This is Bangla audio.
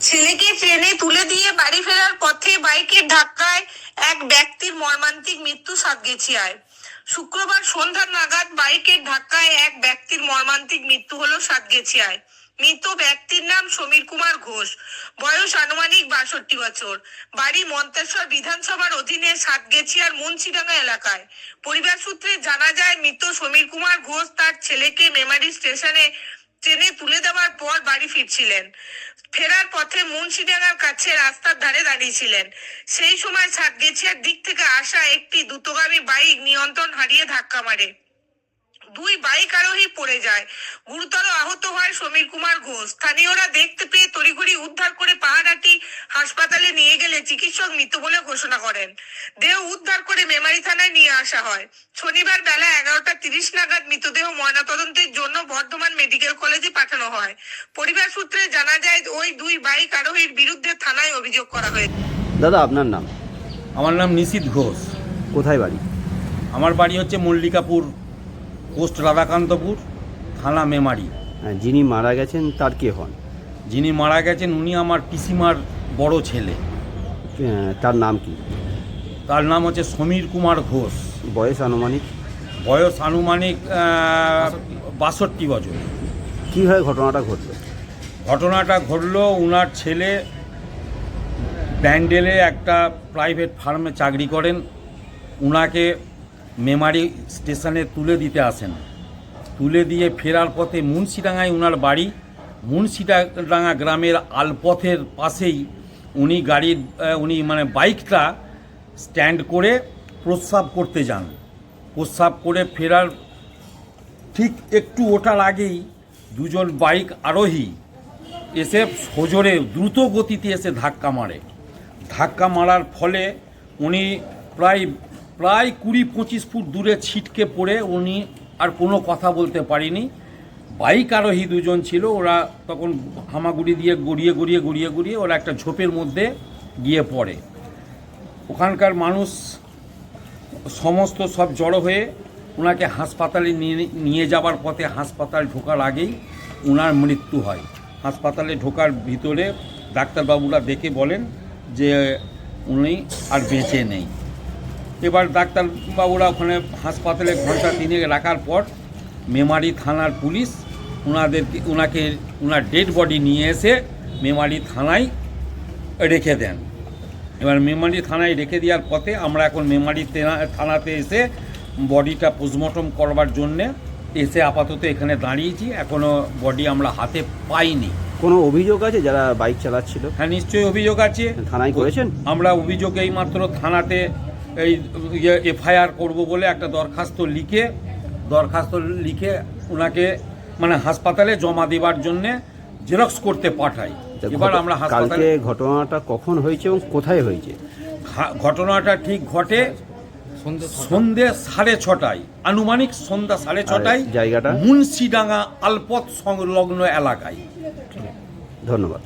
ছেলেকে ট্রেনে তুলে দিয়ে বাড়ি ফেরার পথে বাইকের ধাক্কায় এক ব্যক্তির মর্মান্তিক মৃত্যু সাতগেছিয়ায় শুক্রবার সন্ধ্যা নাগাদ বাইকের ধাক্কায় এক ব্যক্তির মর্মান্তিক মৃত্যু হলো সাতগেছিয়ায় মৃত ব্যক্তির নাম সমীর কুমার ঘোষ। বয়স আনুমানিক বাষট্টি বছর। বাড়ি মন্তেশ্বর বিধানসভার অধীনে সাতগেছিয়ার মুন্সিডাঙ্গা এলাকায়। পরিবার সূত্রে জানা যায়, মৃত সমীর কুমার ঘোষ তার ছেলেকে মেমারি স্টেশনে ট্রেনে তুলে দেওয়ার পর বাড়ি ফিরছিলেন। ফেরার পথে মুন্সিডাঙ্গার কাছে রাস্তার ধারে দাঁড়িয়েছিলেন। সেই সময় ছাদ গেছিয়ার দিক থেকে আসা একটি দ্রুতগামী বাইক নিয়ন্ত্রণ হারিয়ে ধাক্কা মারে। দুই বাইক আরোহী পড়ে যায়। গুরুতর আহত হয় সমীর কুমার ঘোষ। স্থানীয়রা দেখতে পেয়ে তড়িঘড়ি উদ্ধার করে পাহাড়াটি হাসপাতালে চিকিৎসক মৃত্যু বলে ঘোষণা করেন। দেহ উদ্ধার করে মেমারি থানায় নিয়ে আসা হয়। শনিবার বেলা এগারোটা তিরিশ নাগাদ মৃতদেহ ময়নাতদন্তের জন্য বর্ধমান মেডিকেল কলেজে পাঠানো হয়। পরিবার সূত্রে জানা যায় ওই দুই বাইক আরোহীর বিরুদ্ধে থানায় অভিযোগ করা হয়েছে। দাদা আপনার নাম? আমার নাম নিশীত ঘোষ। কোথায় বাড়ি? আমার বাড়ি হচ্ছে মল্লিকাপুর পোস্ট রাধাকান্তপুর থানা মেমারি। হ্যাঁ, যিনি মারা গেছেন তার কে হন? যিনি মারা গেছেন উনি আমার পিসিমার বড় ছেলে। তার নাম কি? তার নাম হচ্ছে সমীর কুমার ঘোষ। বয়স আনুমানিক? বয়স আনুমানিক বাষট্টি বছর। কীভাবে ঘটনাটা ঘটলো? ঘটনাটা ঘটলো ওনার ছেলে ব্যান্ডেলে একটা প্রাইভেট ফার্মে চাকরি করেন। ওনাকে মেমারি স্টেশনে তুলে দিতে আসেন। তুলে দিয়ে ফেরার পথে মুন্সিডাঙ্গায় ওনার বাড়ি। মুন্সিডাঙ্গা গ্রামের আলপথের পাশেই উনি গাড়ির উনি মানে বাইকটা স্ট্যান্ড করে প্রস্রাব করতে যান। প্রস্রাব করে ফেরার ঠিক একটু ওঠার আগেই দুজন বাইক আরোহী এসে সজোরে দ্রুত গতিতে এসে ধাক্কা মারে। ধাক্কা মারার ফলে উনি প্রায় প্রায় কুড়ি পঁচিশ ফুট দূরে ছিটকে পড়ে, উনি আর কোনো কথা বলতে পারিনি। বাইক আরোহী দুজন ছিল, ওরা তখন হামাগুড়ি দিয়ে গড়িয়ে গড়িয়ে গড়িয়ে গড়িয়ে ওরা একটা ঝোপের মধ্যে গিয়ে পড়ে। ওখানকার মানুষ সমস্ত সব জড়ো হয়ে ওনাকে হাসপাতালে নিয়ে নিয়ে যাবার পথে হাসপাতাল ঢোকার আগেই ওনার মৃত্যু হয়। হাসপাতালে ঢোকার ভিতরে ডাক্তারবাবুরা দেখে বলেন যে উনি আর বেঁচে নেই। এবার ডাক্তারবাবুরা ওখানে হাসপাতালে ঘণ্টা তিনেক রাখার পর মেমারি থানার পুলিশ ওনাদেরকে ওনাকে ওনার ডেড বডি নিয়ে এসে মেমারি থানায় রেখে দেন। এবার মেমারি থানায় রেখে দেওয়ার পথে আমরা এখন মেমারি থানাতে এসে বডিটা পোস্টমর্টম করবার জন্যে এসে আপাতত এখানে দাঁড়িয়েছি। এখনও বডি আমরা হাতে পাইনি। কোনো অভিযোগ আছে যারা বাইক চালাচ্ছিল? হ্যাঁ নিশ্চয়ই অভিযোগ আছে। থানায় করেছেন? আমরা অভিযোগ এই মাত্র থানাতে এই এফআইআর করব বলে একটা দরখাস্ত লিখে দরখাস্ত লিখে ওনাকে মানে হাসপাতালে জমা দেবার জন্যে জেরক্স করতে পাঠাই। এবার আমরা হাসপাতালে ঘটনাটা কখন হয়েছে এবং কোথায় হয়েছে? ঘটনাটা ঠিক ঘটে সন্ধে সাড়ে ছটায়। আনুমানিক সন্ধ্যা সাড়ে ছটায় জায়গাটা? মুন্সিডাঙ্গা আলপথ সংলগ্ন এলাকায়। ধন্যবাদ।